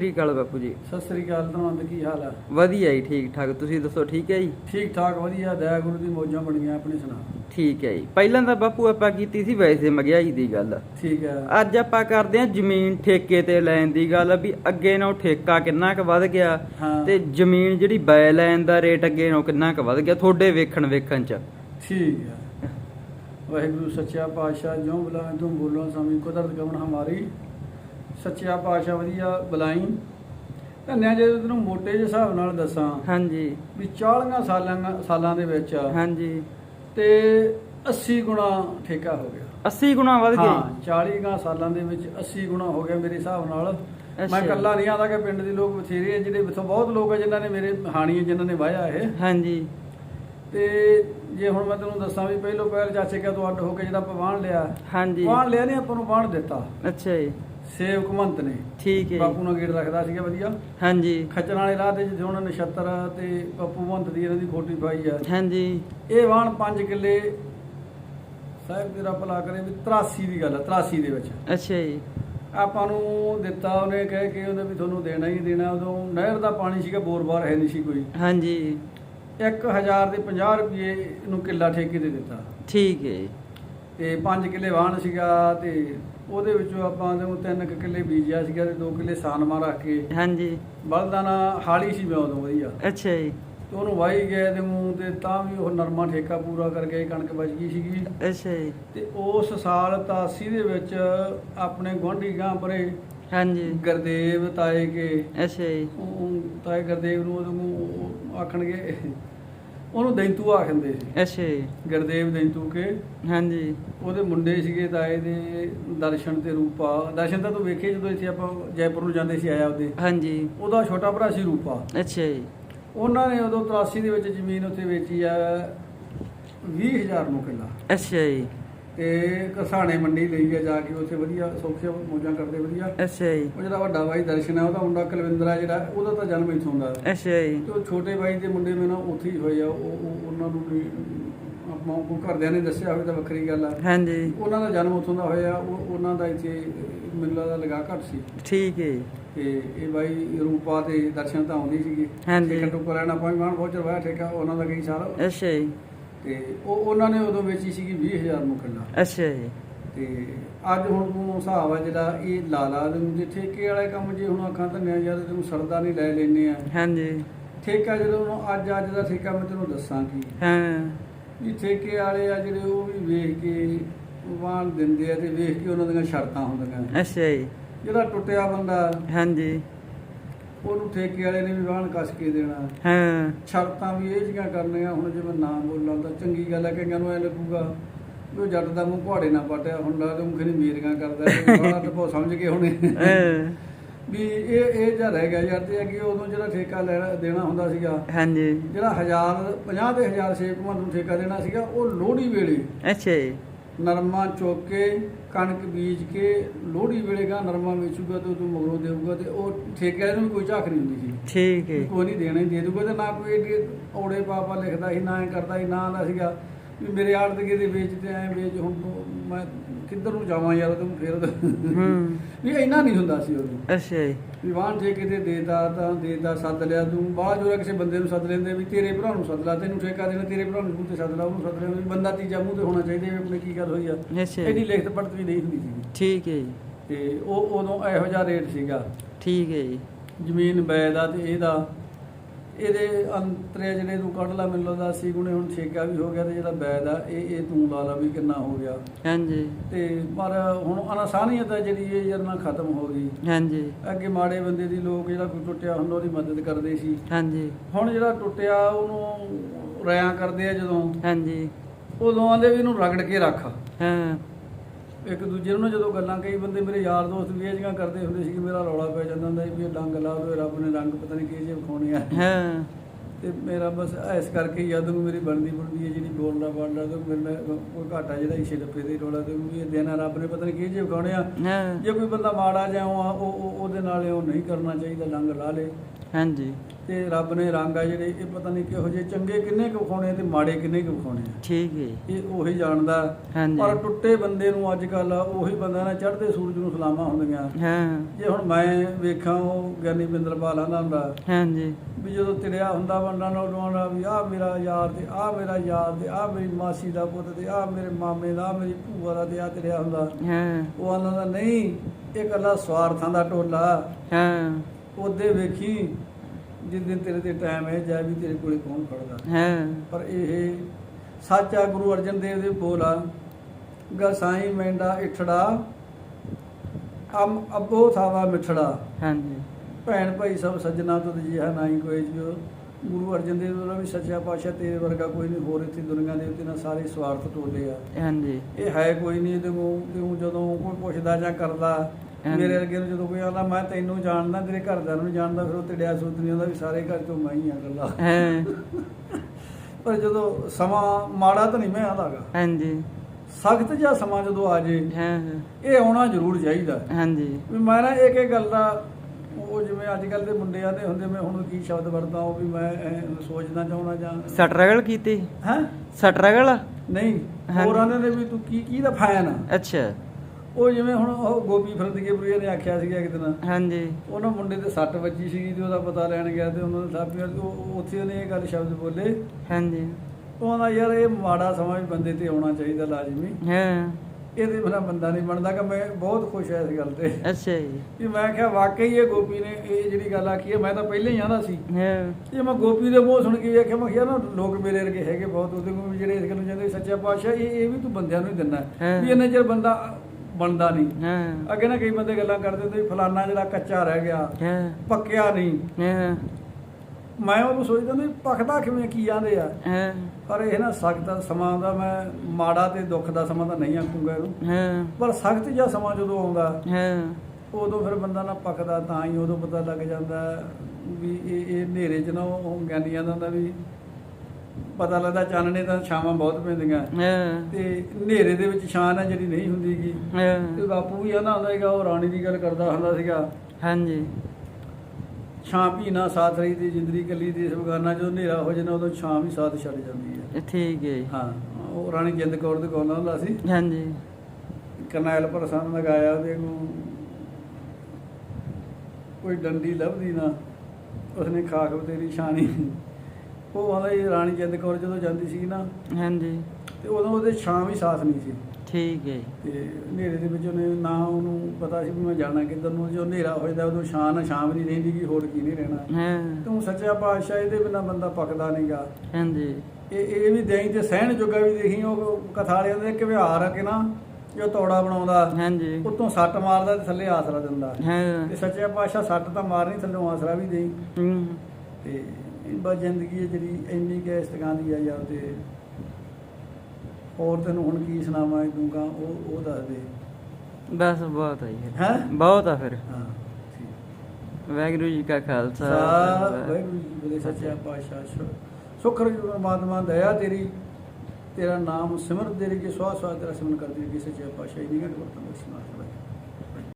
ਸ੍ਰੀ ਅਕਾਲ ਬਾਪੂ ਜੀ। ਸਤਿ ਸ੍ਰੀ ਅਕਾਲ ਧੰਨਵਾਦ ਕੀ ਹਾਲ ਹੈ? ਵਧੀਆ ਜੀ ਠੀਕ ਠਾਕ। ਤੁਸੀਂ ਦੱਸੋ ਠੀਕ ਹੈ ਜੀ? ਠੀਕ ਠਾਕ ਵਧੀਆ। ਦਇਆ ਗੁਰੂ ਦੀ ਮੌਜਾਂ ਬਣੀਆਂ ਆਪਣੀ ਸੁਣਾ। ਠੀਕ ਹੈ ਜੀ। ਪਹਿਲਾਂ ਤਾਂ ਬਾਪੂ ਆਪਾਂ ਕੀਤੀ ਸੀ ਵੈਸੇ ਮਹਿੰਗਾਈ ਦੀ ਗੱਲ। ਠੀਕ ਹੈ। ਅੱਜ ਆਪਾਂ ਕਰਦੇ ਹਾਂ ਜ਼ਮੀਨ ਠੇਕੇ ਤੇ ਲੈਣ ਦੀ ਗੱਲ ਵੀ ਅੱਗੇ ਨਾਲੋਂ ਠੇਕਾ ਕਿੰਨਾ ਕੁ ਵੱਧ ਗਿਆ। ਤੇ ਜ਼ਮੀਨ ਜਿਹੜੀ ਬੈ ਲੈਣ ਦਾ ਰੇਟ ਅੱਗੇ ਨਾਲੋਂ ਕਿੰਨਾ ਕੁ ਵੱਧ ਗਿਆ ਤੁਹਾਡੇ ਵੇਖਣ ਵੇਖਣ ਚ। ਠੀਕ ਹੈ। ਵਾਹਿਗੁਰੂ ਸੱਚਾ ਪਾਤਸ਼ਾਹ ਜੋ ਬੁਲਾਵੇਂ ਤੁਮ ਬੋਲੋ ਸਮੀ ਕੁਦਰਤ ਗਮਨ ਹਮਾਰੀ? ਸੱਚਾ ਪਾਤਸ਼ਾਹ ਵਧੀਆ ਬੁਲਾਈ। ਧੰਨਿਆ ਜੇ ਤੈਨੂੰ ਮੋਟੇ ਜਿਹੇ ਹਿਸਾਬ ਨਾਲ ਦੱਸਾਂ ਹਾਂਜੀ। ਵੀ 40 ਸਾਲਾਂ ਸਾਲਾਂ ਦੇ ਵਿੱਚ ਹਾਂਜੀ। ਤੇ 80 ਗੁਣਾ ਠੇਕਾ ਹੋ ਗਿਆ। 80 ਗੁਣਾ ਵੱਧ ਹਾਂ ਗਈ 40 ਗਾ ਸਾਲਾਂ ਦੇ ਵਿੱਚ 80 ਗੁਣਾ ਹੋ ਗਿਆ ਮੇਰੇ ਹਿਸਾਬ ਨਾਲ। ਮੈਂ ਇਕੱਲਾ ਨਹੀਂ ਆਦਾ ਕਿ ਪਿੰਡ ਦੇ ਲੋਕ ਬਥੇਰੇ ਆ ਜਿਹੜੇ ਇੱਥੋਂ ਬਹੁਤ ਲੋਕ ਆ ਜਿਨ੍ਹਾਂ ਨੇ ਮੇਰੇ ਹਾਣੀ ਜਿਨ੍ਹਾਂ ਨੇ ਵਾਹਿਆ ਇਹ। ਹਾਂਜੀ। ਤੇ ਜੇ ਹੁਣ ਮੈਂ ਤੈਨੂੰ ਦੱਸਾਂ ਵੀ ਪਹਿਲੋਂ ਪਹਿਲ ਚਾਚੇ ਕਿਆ ਤੋਂ ਅੱਡ ਹੋ ਕੇ ਜਿਹੜਾ ਆਪਾਂ ਵਾਹਣ ਲਿਆ ਹਾਂਜੀ। ਵਾਹਣ ਲਿਆ ਨਹੀਂ ਆਪਾਂ ਨੂੰ ਵਾਹਣ ਦਿੱਤਾ। ਅੱਛਾ ਜੀ। ਸੇਵਕ ਮੰਤ ਨੇ। ਠੀਕ ਹੈ ਬਾਪੂ ਜੀ। ਨਾਲ ਗੇੜ ਰੱਖਦਾ ਸੀਗਾ ਵਧੀਆ। ਹਾਂਜੀ। ਖੱਚਣ ਵਾਲੇ ਰਾਹ ਤੇ ਜਿੱਥੇ ਉਹਨਾਂ ਨਛੱਤਰ ਤੇ ਪੱਪੂ ਮੰਤ ਦੀ ਇਹਨਾਂ ਦੀ ਫੋਟੋ ਪਾਈ ਆ। ਹਾਂਜੀ। ਇਹ ਵਾਹਣ 5 ਕਿੱਲੇ ਸਾਹਿਬ ਤੇਰਾ ਭਲਾ ਕਰੇ ਵੀ 83 ਦੀ ਗੱਲ ਆ 83 ਦੇ ਵਿੱਚ। ਅੱਛਾ ਜੀ। ਆਪਾਂ ਨੂੰ ਦਿੱਤਾ ਉਹਨੇ ਕਹਿ ਕੇ ਉਹਨੇ ਵੀ ਤੁਹਾਨੂੰ ਦੇਣਾ ਹੀ ਦੇਣਾ ਉਦੋਂ ਨਹਿਰ ਦਾ ਪਾਣੀ ਸੀਗਾ ਬੋਰ ਬਾਰ ਹੈ ਨਹੀਂ ਸੀ ਕੋਈ। ਹਾਂਜੀ। 1000 ਦੇ 50 ਰੁਪਏ ਨੂੰ ਕਿੱਲਾ ਠੇਕੇ ਤੇ ਦਿੱਤਾ। ਠੀਕ ਹੈ। ਜੀ। ਤੇ 5 ਕਿੱਲੇ ਵਾਹਣ ਸੀਗਾ ਤੇ ਉਹਦੇ ਵਿੱਚੋਂ ਆਪਾਂ ਦੇ ਤਿੰਨ ਕੁ ਕਿੱਲੇ ਬੀਜਿਆ ਸੀਗਾ ਤੇ 2 ਕਿੱਲੇ ਸਾਨਮਾ ਰੱਖ ਕੇ। ਹਾਂਜੀ। ਬਲਦਾਂ ਨਾਲ ਹਾਲੀ ਸੀ ਮੈਂ ਉਦੋਂ ਵਧੀਆ ਅੱਛਾ ਜੀ। ਤੇ ਉਹਨੂੰ ਵਾਹੀ ਗਏ ਤੇ ਮੂੰਹ ਤੇ ਤਾਂ ਵੀ ਉਹ ਨਰਮਾ ਠੇਕਾ ਪੂਰਾ ਕਰ ਗਏ ਕਣਕ ਬਚ ਗਈ ਸੀਗੀ। ਅੱਛਾ ਜੀ। ਤੇ ਉਸ ਸਾਲ 83 ਦੇ ਵਿੱਚ ਆਪਣੇ ਗੁਆਂਢੀ ਗਾਂ ਪਰੇ ਹਾਂਜੀ। ਗੁਰਦੇਵ ਤਾਏ ਕੇ ਅੱਛਾ ਜੀ। ਉਹ ਤਾਏ ਗੁਰਦੇਵ ਨੂੰ ਉਹ ਆਖਣਗੇ ਉਹਨੂੰ ਦੈਂਤੂ ਆਖਦੇ ਸੀ। ਅੱਛਾ ਜੀ। ਗੁਰਦੇਵ ਦੈਂਤੂ ਕੇ। ਹਾਂਜੀ। ਉਹਦੇ ਮੁੰਡੇ ਸੀਗੇ ਤਾਏ ਦੇ ਦਰਸ਼ਨ ਤੇ ਰੂਪਾ। ਦਰਸ਼ਨ ਤਾਂ ਤੂੰ ਵੇਖੇ ਜਦੋਂ ਇੱਥੇ ਆਪਾਂ ਜੈਪੁਰ ਨੂੰ ਜਾਂਦੇ ਸੀ ਆਇਆ ਉਹਦੇ। ਹਾਂਜੀ। ਉਹਦਾ ਛੋਟਾ ਭਰਾ ਸੀ ਰੂਪਾ। ਅੱਛਾ ਜੀ। ਉਹਨਾਂ ਨੇ ਉਦੋਂ 83 ਦੇ ਵਿੱਚ ਜ਼ਮੀਨ ਉੱਥੇ ਵੇਚੀ ਆ 20000 ਨੂੰ ਕਿੱਲਾ ਅੱਛਾ ਜੀ। ਤੇ ਕਸਾਣੇ ਮੰਡੀ ਲਈ ਆ ਜਾ ਕੇ ਉੱਥੇ ਵਧੀਆ ਸੌਖੇ ਮੌਜਾਂ ਕਰਦੇ ਵਧੀਆ। ਅੱਛਾ ਜੀ। ਉਹ ਜਿਹੜਾ ਵੱਡਾ ਬਾਈ ਦਰਸ਼ਨ ਹੈ ਉਹਦਾ ਮੁੰਡਾ ਕੁਲਵਿੰਦਰ ਆ ਜਿਹੜਾ ਉਹਦਾ ਤਾਂ ਜਨਮ ਇੱਥੋਂ ਦਾ। ਅੱਛਾ ਜੀ। ਤੇ ਉਹ ਛੋਟੇ ਬਾਈ ਦੇ ਮੁੰਡੇ ਮੇਰੇ ਉੱਥੇ ਹੀ ਹੋਏ ਆ ਉਹ ਉਹ- ਉਹਨਾਂ ਨੂੰ ਵੀ ਆਪਾਂ ਉਹ ਘਰਦਿਆਂ ਨੇ ਦੱਸਿਆ ਹੋਵੇ ਤਾਂ ਵੱਖਰੀ ਗੱਲ ਆ। ਹਾਂਜੀ। ਉਹਨਾਂ ਦਾ ਜਨਮ ਉੱਥੋਂ ਦਾ ਹੋਇਆ ਉਹ ਉਹਨਾਂ ਦਾ ਇੱਥੇ ਮਿਲਦਾ ਦਾ ਲਗਾ ਘੱਟ ਸੀ। ਠੀਕ ਹੈ। ਤੇ ਇਹ ਬਾਈ ਰੂਪਾ ਤੇ ਦਰਸ਼ਨ ਤਾਂ ਆਉਂਦੀ ਸੀਗੀ। ਹਾਂਜੀ। ਠੇਕਾ ਟੁੱਕਾ ਲੈਣਾ ਆਪਾਂ ਮਾਨ ਪਹੁੰਚਰ ਵਾਇਆ ਠੇਕਾ ਉਹਨਾਂ ਦਾ ਕਈ ਸਾਲ। ਅੱਛਾ ਜੀ। ਤੇ ਉਹ ਉਹਨਾਂ ਨੇ ਉਦੋਂ ਵੇਚੀ ਸੀਗੀ 20000 ਨੂੰ ਕਿੱਲਾ ਅੱਛਾ ਜੀ। ਤੇ ਅੱਜ ਹੁਣ ਤੂੰ ਹਿਸਾਬ ਆ ਜਿਹੜਾ ਇਹ ਲਾ ਲਾ ਦੇ ਜੇ ਠੇਕੇ ਵਾਲੇ ਕੰਮ ਜੇ ਹੁਣ ਅੱਖਾਂ ਧੰਨਿਆ ਯਾਰ ਤੈਨੂੰ ਸਰਦਾ ਨਹੀਂ ਲੈ ਲੈਨੇ ਆ। ਹਾਂਜੀ। ਠੇਕਾ ਜਦੋਂ ਅੱਜ ਅੱਜ ਦਾ ਠੇਕਾ ਮੈਂ ਤੈਨੂੰ ਦੱਸਾਂ ਕੀ। ਹਾਂ। ਵੀ ਠੇਕੇ ਵਾਲੇ ਆ ਜਿਹੜੇ ਉਹ ਵੀ ਵੇਖ ਕੇ ਵਾਹਨ ਦਿੰਦੇ ਆ ਤੇ ਵੇਖ ਕੇ ਉਹਨਾਂ ਦੀਆਂ ਸ਼ਰਤਾਂ ਹੁੰਦੀਆਂ ਅੱਛਾ ਜੀ। ਜਿਹੜਾ ਟੁੱਟਿਆ ਬੰਦਾ ਹਾਂਜੀ। ਉਹਨੂੰ ਠੇਕੇ ਵਾਲੇ ਨੇ ਵੀ ਵਾਹਨ ਕੱਸ ਕੇ ਦੇਣਾ। ਹਾਂ। ਸ਼ਰਤਾਂ ਵੀ ਇਹ ਜਿਹੀਆਂ ਕਰਨੀਆਂ ਹੁਣ ਜੇ ਮੈਂ ਨਾਮ ਬੋਲਾਂ ਤਾਂ ਚੰਗੀ ਗੱਲ ਹੈ ਕਈਆਂ ਨੂੰ ਐ ਲੱਗੂਗਾ ਵੀ ਉਹ ਜੱਟ ਦਾ ਮੂੰਹ ਘੋੜੇ ਨਾ ਪਟਿਆ ਹੁਣ ਲਾ ਦੇ ਮੁਖੇ ਮੇਰੀਆਂ ਕਰਦਾ ਬਾਹਲਾ ਟਪੋ ਸਮਝ ਕੇ ਹੁਣੇ। ਵੀ ਇਹ ਇਹ ਜਿਹਾ ਰਹਿ ਗਿਆ ਯਾਰ ਤੇ ਅੱਗੇ ਉਦੋਂ ਜਿਹੜਾ ਠੇਕਾ ਲੈਣਾ ਦੇਣਾ ਹੁੰਦਾ ਸੀਗਾ ਹਾਂਜੀ। ਜਿਹੜਾ 1000 50 ਤੇ 1000 ਛੇ ਕੁਮਾਰ ਨੂੰ ਠੇਕਾ ਦੇਣਾ ਸੀਗਾ ਉਹ ਲੋਹੜੀ ਵੇਲੇ ਅੱਛਾ ਜੀ। ਨਰਮਾ ਚੋਕ ਕੇ ਕਣਕ ਬੀਜ ਕੇ ਲੋਹੜੀ ਵੇਲੇ ਗਾ ਨਰਮਾ ਵੇਚੂਗਾ ਤੇ ਤੂੰ ਮਗਰੋਂ ਦੇਊਗਾ ਤੇ ਉਹ ਠੇਕੇ ਨੂੰ ਕੋਈ ਝਾਕ ਨਹੀਂ ਹੁੰਦੀ ਸੀ। ਠੀਕ ਹੈ ਕੋਈ ਨਹੀਂ ਦੇਣਾ ਹੀ ਦੇ ਦੂਗਾ ਤੇ ਨਾ ਕੋਈ ਏਡੀ ਔੜੇ ਪਾਪਾ ਲਿਖਦਾ ਸੀ ਨਾ ਇਹ ਕਰਦਾ ਸੀ ਨਾ ਆਂਦਾ ਸੀਗਾ। ਵੀ ਮੇਰੇ ਆੜਤਗੇ ਦੇ ਵੇਚ ਤੇ ਐ ਵੇਚ ਹੁਣ ਮੈਂ ਕਿੱਧਰ ਨੂੰ ਜਾਵਾਂ ਯਾਰ ਤੂੰ ਫੇਰ ਹੂੰ। ਵੀ ਇੰਨਾ ਨਹੀਂ ਹੁੰਦਾ ਸੀ ਉਦੋਂ। ਅੱਛਾ ਜੀ। ਵੀ ਵਾਹਨ ਠੇਕੇ ਤੇ ਦੇਦਾ ਤਾਂ ਦੇਦਾ ਸੱਦ ਲਿਆ ਤੂੰ। ਬਾਅਦ ਜੋ ਕਿਸੇ ਬੰਦੇ ਨੂੰ ਸੱਦ ਲੈਂਦੇ ਵੀ ਤੇਰੇ ਭਰਾ ਨੂੰ ਸੱਦ ਲਾ ਤੈਨੂੰ ਠੇਕਾ ਦੇਣਾ ਤੇਰੇ ਭਰਾ ਨੂੰ ਤੇ ਸੱਦ ਲਾ ਉਹਨੂੰ ਸੱਦ ਲਿਆ। ਵੀ ਬੰਦਾ ਤੀਜਾ ਮੂੰਹ ਤੇ ਹੋਣਾ ਚਾਹੀਦਾ ਵੀ ਆਪਣੇ ਕੀ ਗੱਲ ਹੋਈ ਆ। ਜੀ। ਲਿਖਤ ਪੜਤ ਵੀ ਨਹੀਂ ਹੁੰਦੀ ਸੀ। ਠੀਕ ਹੈ ਜੀ। ਤੇ ਉਹ ਉਦੋਂ ਇਹੋ ਜਿਹਾ ਰੇਟ ਸੀਗਾ। ਠੀਕ ਹੈ ਜੀ। ਜ਼ਮੀਨ ਬੈ ਦਾ ਤੇ ਇਹਦਾ ਇਹਦੇ ਅੰਤਰੇ ਜਿਹੜੇ ਤੂੰ ਕੱਢ ਲਾ ਮੈਨੂੰ ਲੱਗਦਾ ਸੀ ਗੁਣੇ ਹੁਣ ਠੇਕਾ ਵੀ ਹੋ ਗਿਆ ਤੇ ਜਿਹੜਾ ਬੈ ਦਾ ਇਹ ਇਹ ਤੂੰ ਲਾ ਲਾ ਵੀ ਕਿੰਨਾ ਹੋ ਗਿਆ। ਹਾਂਜੀ। ਤੇ ਪਰ ਹੁਣ ਅਨਸਾਨੀਅਤ ਹੈ ਜਿਹੜੀ ਇਹ ਜਰਨਾ ਖਤਮ ਹੋ ਗਈ। ਹਾਂਜੀ। ਅੱਗੇ ਮਾੜੇ ਬੰਦੇ ਦੀ ਲੋਕ ਜਿਹੜਾ ਕੋਈ ਟੁੱਟਿਆ ਹੁੰਦਾ ਉਹਦੀ ਮਦਦ ਕਰਦੇ ਸੀ। ਹਾਂਜੀ। ਹੁਣ ਜਿਹੜਾ ਟੁੱਟਿਆ ਉਹਨੂੰ ਰਿਆਂ ਕਰਦੇ ਆ ਜਦੋਂ। ਹਾਂਜੀ। ਉਦੋਂ ਆਂਦੇ ਵੀ ਇਹਨੂੰ ਰਗੜ ਕੇ ਰੱਖ। ਹਾਂ। ਇੱਕ ਦੂਜੇ ਨੂੰ ਨਾ ਜਦੋਂ ਗੱਲਾਂ ਕਈ ਬੰਦੇ ਮੇਰੇ ਯਾਰ ਦੋਸਤ ਵੀ ਇਹ ਜਿਹੀਆਂ ਕਰਦੇ ਹੁੰਦੇ ਸੀ ਕਿ ਮੇਰਾ ਰੌਲਾ ਪੈ ਜਾਂਦਾ ਹੁੰਦਾ ਸੀ ਵੀ ਇਹ ਡੰਗ ਲਾ ਦੋ ਰੱਬ ਨੇ ਰੰਗ ਪਤਾ ਨਹੀਂ ਕਿਹੇ ਜਿਹੇ ਵਿਖਾਉਣੇ ਆ। ਹਾਂ। ਤੇ ਮੇਰਾ ਬਸ ਇਸ ਕਰਕੇ ਯਾਦ ਨੂੰ ਮੇਰੀ ਬਣਦੀ ਬਣਦੀ ਹੈ ਜਿਹੜੀ ਬੋਲਦਾ ਬੋਲਦਾ ਤੇ ਮੇਰੇ ਕੋਈ ਘਾਟਾ ਜਿਹੜਾ ਇਸੇ ਡੱਪੇ ਦੇ ਰੌਲਾ ਤੇ ਵੀ ਇਹ ਦੇਣਾ ਰੱਬ ਨੇ ਪਤਾ ਨਹੀਂ ਕਿਹੇ ਜਿਹੇ ਵਿਖਾਉਣੇ ਆ। ਜੇ ਕੋਈ ਬੰਦਾ ਮਾੜਾ ਜਿਹਾ ਉਹ- ਉਹਦੇ ਨਾਲ ਉਹ ਨਹੀਂ ਕਰਨਾ ਚਾਹੀਦਾ ਲੰਗ ਲਾ ਲੇ। ਹਾਂਜੀ। ਤੇ ਰੱਬ ਨੇ ਰੰਗ ਆ ਜਿਹੜੇ ਇਹ ਪਤਾ ਨਹੀਂ ਕਿਹੋ ਜਿਹੇ ਚੰਗੇ ਕਿੰਨੇ ਕੁ ਵਿਖਾਉਣੇ ਤੇ ਮਾੜੇ ਕਿੰਨੇ ਕੁ ਵਿਖਾਉਣੇ ਆ। ਠੀਕ ਹੈ। ਇਹ ਉਹੀ ਜਾਣਦਾ। ਹਾਂਜੀ। ਪਰ ਟੁੱਟੇ ਬੰਦੇ ਨੂੰ ਅੱਜ ਕੱਲ ਉਹੀ ਬੰਦਾ ਨਾ ਚੜ੍ਹਦੇ ਸੂਰਜ ਨੂੰ ਸਲਾਮਾਂ ਹੁੰਦੀਆਂ। ਹਾਂ। ਜੇ ਹੁਣ ਮੈਂ ਵੇਖਾਂ ਉਹ ਗਿਆਨੀ ਬਿੰਦਰਪਾਲ ਆਂਦਾ ਹੁੰਦਾ ਹਾਂਜੀ। ਵੀ ਜਦੋਂ ਤਿੜਿਆ ਹੁੰਦਾ ਵੰਡਾ ਨਾਲ ਡਵਾਉਣਾ ਵੀ ਆਹ ਮੇਰਾ ਯਾਰ ਤੇ ਆਹ ਮੇਰਾ ਯਾਰ ਤੇ ਆਹ ਮੇਰੀ ਮਾਸੀ ਦਾ ਪੁੱਤ ਤੇ ਆਹ ਮੇਰੇ ਮਾਮੇ ਦਾ ਮੇਰੀ ਭੂਆ ਦਾ ਤੇ ਆਹ ਤਿੜਿਆ ਹੁੰਦਾ। ਹਾਂ। ਉਹ ਆਂਦਾ ਨਹੀਂ ਇਹ ਕੱਲਾ ਸਵਾਰਥਾਂ ਦਾ ਟੋਲਾ। ਹਾਂ। ਉਹਦੇ ਵੇਖੀ ਜਿਸ ਦਿਨ ਤੇਰੇ ਤੇ ਟਾਈਮ ਹੈ ਜਾ ਵੀ ਤੇਰੇ ਕੋਲੇ ਕੌਣ ਖੜਦਾ ਹਾਂ। ਪਰ ਇਹ ਸਾਚਾ ਗੁਰੂ ਅਰਜਨ ਦੇਵ ਦੇ ਬੋਲ ਆ। ਗਸਾਈ ਮੈਂਡਾ ਇਠੜਾ ਅਮ ਅਬੋ ਥਾਵਾ ਮਿਠੜਾ। ਹਾਂਜੀ। ਭੈਣ ਭਾਈ ਸਭ ਸੱਜਣਾ ਤੁਧ ਜਿਹਾ ਨਾਹੀ ਕੋਈ ਜਿਉ। ਗੁਰੂ ਅਰਜਨ ਦੇਵ ਦਾ ਵੀ ਸੱਚਾ ਪਾਤਸ਼ਾਹ ਤੇਰੇ ਵਰਗਾ ਕੋਈ ਨਹੀਂ ਹੋਰ ਇੱਥੇ ਦੁਨੀਆ ਦੇ ਉੱਤੇ ਨਾ ਸਾਰੇ ਸਵਾਰਥ ਟੋਲੇ ਆ। ਹਾਂਜੀ। ਇਹ ਹੈ ਕੋਈ ਨਹੀਂ ਇਹਦੇ ਤੂੰ ਜਦੋਂ ਕੋਈ ਪੁੱਛਦਾ ਜਾਂ ਕਰਦਾ। ਮੇਰੇ ਅੱਗੇ ਨੂੰ ਜਦੋਂ ਕੋਈ ਆਉਂਦਾ ਮੈਂ ਤੈਨੂੰ ਜਾਣਦਾ ਤੇਰੇ ਘਰਦਿਆਂ ਨੂੰ ਜਾਣਦਾ ਫਿਰ ਉਹ ਤੜਿਆ ਸੋਚ ਨਹੀਂ ਆਉਂਦਾ ਵੀ ਸਾਰੇ ਘਰ ਚੋਂ ਮੈਂ ਹੀ ਆ ਗੱਲਾਂ ਹਾਂ। ਪਰ ਜਦੋਂ ਸਮਾਂ ਮਾੜਾ ਤਾਂ ਨਹੀਂ ਮੈਂ ਆਂਦਾਗਾ ਹਾਂਜੀ। ਸਖਤ ਜਿਹਾ ਸਮਾਂ ਜਦੋਂ ਆ ਜੇ ਹਾਂ। ਇਹ ਆਉਣਾ ਜ਼ਰੂਰ ਚਾਹੀਦਾ। ਹਾਂਜੀ। ਵੀ ਮੈਂ ਨਾ ਇੱਕ ਇੱਕ ਗੱਲ ਦਾ ਉਹ ਜਿਵੇਂ ਅੱਜ ਕੱਲ ਦੇ ਮੁੰਡੇ ਆਦੇ ਹੁੰਦੇ ਮੈਂ ਹੁਣ ਕੀ ਸ਼ਬਦ ਵਰਤਾਂ ਉਹ ਵੀ ਮੈਂ ਸੋਚਣਾ ਚਾਹੁੰਦਾ ਜਾਂ ਸਟਰਗਲ ਕੀਤੀ? ਹੈ? ਸਟਰਗਲ? ਨਹੀਂ। ਹੋਰਾਂ ਨੇ ਵੀ ਤੂੰ ਕੀ ਕੀ ਦਾ ਫੈਨ ਆ? ਅੱਛਾ। ਉਹ ਜਿਵੇਂ ਹੁਣ ਉਹ ਗੋਪੀ ਫਰੰਦਕੇ ਬੁਰੀਆ ਨੇ ਆਖਿਆ ਸੀਗਾ ਇੱਕ ਦਿਨ। ਹਾਂਜੀ। ਉਹਨਾਂ ਮੁੰਡੇ ਤੇ ਸੱਟ ਵੱਜੀ ਸੀਗੀ ਤੇ ਉਹਦਾ ਪਤਾ ਲੈਣ ਗਿਆ ਤੇ ਉਹਨਾਂ ਨੇ ਸਾਬੀਆਂ ਉਹ ਉੱਥੇ ਉਹਨੇ ਇਹ ਗੱਲ ਸ਼ਬਦ ਬੋਲੇ। ਹਾਂਜੀ। ਉਹ ਆਂਦਾ ਯਾਰ ਇਹ ਮਾੜਾ ਸਮਾਂ ਵੀ ਬੰਦੇ ਤੇ ਆਉਣਾ ਚਾਹੀਦਾ ਲਾਜ਼ਮੀ। ਹਾਂ। ਇਹਦੇ ਬਿਨਾ ਬੰਦਾ ਨਹੀਂ ਬਣਦਾ। ਕਿ ਮੈਂ ਬਹੁਤ ਖੁਸ਼ ਹਾਂ ਇਸ ਗੱਲ ਤੇ। ਅੱਛਾ ਜੀ। ਕਿ ਮੈਂ ਕਿਹਾ ਵਾਕਈ ਇਹ ਗੋਪੀ ਨੇ ਇਹ ਜਿਹੜੀ ਗੱਲ ਆਖੀ ਹੈ ਮੈਂ ਤਾਂ ਪਹਿਲਾਂ ਹੀ ਆਂਦਾ ਸੀ। ਹਾਂ। ਇਹ ਮੈਂ ਗੋਪੀ ਦੇ ਮੂੰਹ ਸੁਣ ਕੇ ਵੇਖਿਆ ਮੈਂ ਕਿਹਾ ਨਾ ਲੋਕ ਮੇਰੇ ਵਰਗੇ ਹੈਗੇ ਬਹੁਤ। ਉਹਦੇ ਕੋਲ ਵੀ ਜਿਹੜੇ ਇਸ ਗੱਲ ਨੂੰ ਜਾਂਦੇ ਸੱਚਾ ਪਾਤਸ਼ਾਹ ਇਹ ਇਹ ਵੀ ਤੂੰ ਬੰਦਿਆਂ ਨੂੰ ਹੀ ਦਿੰਦਾ। ਵੀ ਇੰਨੇ ਚਿਰ ਬੰਦਾ ਬਣਦਾ ਨਹੀਂ। ਹਾਂ। ਅੱਗੇ ਨਾ ਕਈ ਬੰਦੇ ਗੱਲਾਂ ਕਰਦੇ ਵੀ ਫਲਾਨਾ ਜਿਹੜਾ ਕੱਚਾ ਰਹਿ ਗਿਆ ਹਾਂ। ਪੱਕਿਆ ਨਹੀਂ। ਹਾਂ। ਮੈਂ ਉਹਨੂੰ ਸੋਚਦਾ ਵੀ ਪੱਕਦਾ ਕਿਵੇਂ ਕੀ ਆਂਦੇ ਆ? ਹਾਂ। ਪਰ ਇਹ ਨਾ ਸਖਤ ਸਮਾਂ ਦਾ ਮੈਂ ਮਾੜਾ ਤੇ ਦੁੱਖ ਦਾ ਸਮਾਂ ਤਾਂ ਨਹੀਂ ਆਖੂੰਗਾ ਇਹਨੂੰ। ਹਾਂ। ਪਰ ਸਖਤ ਜਿਹਾ ਸਮਾਂ ਜਦੋਂ ਆਉਂਦਾ ਹਾਂ। ਉਦੋਂ ਫਿਰ ਬੰਦਾ ਨਾ ਪੱਕਦਾ ਤਾਂ ਹੀ ਉਦੋਂ ਪਤਾ ਲੱਗ ਜਾਂਦਾ ਵੀ ਇਹ ਇਹ ਹਨੇਰੇ 'ਚ ਨਾ ਉਹ ਗਿਆਨੀਆਂ ਦਾ ਹੁੰਦਾ ਵੀ ਪਤਾ ਲੱਗਦਾ ਚਾਨਣੇ ਤਾਂ ਛਾਵਾਂ ਬਹੁਤ ਪੈਂਦੀਆਂ। ਤੇ ਹਨੇਰੇ ਦੇ ਵਿੱਚ ਛਾਂ ਹੈ ਜਿਹੜੀ ਨਹੀਂ ਹੁੰਦੀਗੀ ਤੇ ਬਾਪੂ ਵੀ ਆਂਦਾ ਹੁੰਦਾ ਸੀਗਾ ਉਹ ਰਾਣੀ ਦੀ ਗੱਲ ਕਰਦਾ ਹੁੰਦਾ ਸੀਗਾ। ਹਾਂਜੀ। ਛਾਂ ਵੀ ਨਾ ਸਾਥ ਰਹੀ ਤੇ ਜਿੰਦਰੀ ਕੱਲੀ ਦੀ ਬਗਾਨਾ ਜਦੋਂ ਹਨੇਰਾ ਹੋ ਜਾਂਦਾ ਉਦੋਂ ਛਾਂ ਵੀ ਸਾਥ ਛੱਡ ਜਾਂਦੀ ਹੈ। ਠੀਕ ਹੈ। ਹਾਂ ਉਹ ਰਾਣੀ ਜਿੰਦ ਕੌਰ ਦੇ ਗਾਉਂਦਾ ਹੁੰਦਾ ਸੀ। ਹਾਂਜੀ। ਕਰਨੈਲ ਪ੍ਰਸੰਨ ਦਾ ਗਾਇਆ ਉਹਦੇ ਨੂੰ। ਕੋਈ ਡੰਡੀ ਲੱਭਦੀ ਨਾ ਉਸਨੇ ਖਾਕ ਤੇਰੀ ਸ਼ਾਨੀ ਉਹ ਆਂਦਾ ਇਹ ਰਾਣੀ ਜਿੰਦ ਕੌਰ ਜਦੋਂ ਜਾਂਦੀ ਸੀ ਨਾ ਹਾਂਜੀ। ਤੇ ਉਦੋਂ ਉਹਦੇ ਛਾਂ ਵੀ ਸਾਥ ਨਹੀਂ ਸੀ। ਠੀਕ ਹੈ। ਤੇ ਹਨੇਰੇ ਦੇ ਵਿੱਚ ਉਹਨੇ ਨਾ ਉਹਨੂੰ ਪਤਾ ਸੀ ਵੀ ਮੈਂ ਜਾਣਾ ਕਿੱਧਰ ਨੂੰ ਜੋ ਹਨੇਰਾ ਹੋ ਜਾਂਦਾ ਉਦੋਂ ਛਾਂ ਨਾ ਛਾਂ ਵੀ ਨਹੀਂ ਰਹਿੰਦੀ ਕਿ ਹੋਰ ਕੀ ਨਹੀਂ ਰਹਿਣਾ। ਹਾਂ। ਤੂੰ ਸੱਚਾ ਪਾਤਸ਼ਾਹ ਇਹਦੇ ਬਿਨਾ ਬੰਦਾ ਪੱਕਦਾ ਨਹੀਂਗਾ। ਹਾਂਜੀ। ਇਹ ਇਹ ਵੀ ਦੇਈ ਤੇ ਸਹਿਣ ਜੋਗਾ ਵੀ ਦੇਖੀ ਉਹ ਕਥਾਲਿਆਂ ਦੇ ਇੱਕ ਵਿਹਾਰ ਆ ਕਿ ਨਾ ਜੋ ਤੋੜਾ ਬਣਾਉਂਦਾ ਹਾਂਜੀ। ਉਤੋਂ ਸੱਟ ਮਾਰਦਾ ਤੇ ਥੱਲੇ ਆਸਰਾ ਦਿੰਦਾ। ਹਾਂ। ਤੇ ਸੱਚੇ ਪਾਤਸ਼ਾਹ ਸੱਟ ਤਾਂ ਮਾਰਨੀ ਥੱਲੋਂ ਆਸਰਾ ਵੀ ਦੇਈ। ਹੂੰ। ਤੇ ਬਸ ਜ਼ਿੰਦਗੀ ਹੈ ਜਿਹੜੀ ਇੰਨੀ ਕਿ ਇਸਤਕਾਂ ਦੀ ਆ ਯਾਰ ਤੇ ਹੋਰ ਤੈਨੂੰ ਹੁਣ ਕੀ ਸੁਣਾਵਾਂ ਇਹ ਦੂੰਗਾ ਉਹ ਉਹ ਦੱਸ ਦੇ। ਬਸ ਬਹੁਤ ਹੈ ਜੀ। ਹੈ? ਬਹੁਤ ਆ ਫਿਰ। ਹਾਂ ਵਾਹਿਗੁਰੂ ਜੀ ਕਾ ਖਾਲਸਾ ਸਾ ਵਾਹਿਗੁਰੂ ਜੀ ਬੋਲੇ ਸੱਚਾ ਪਾਤਸ਼ਾਹ ਸੁਖ ਰਜ ਪਰਮਾਤਮਾ ਦਇਆ ਤੇਰੀ ਤੇਰਾ ਨਾਮ ਸਿਮਰ ਤੇਰੀ ਕੇ ਸਵਾ ਸਵਾ ਤੇਰਾ ਸਿਮਰਨ ਕਰਦੀ ਕਿ ਸੱਚਾ ਪਾਤਸ਼ਾਹ ਜੀ ਨੇ ਗੁਰਤਮ ਬਖਸ਼ਣਾ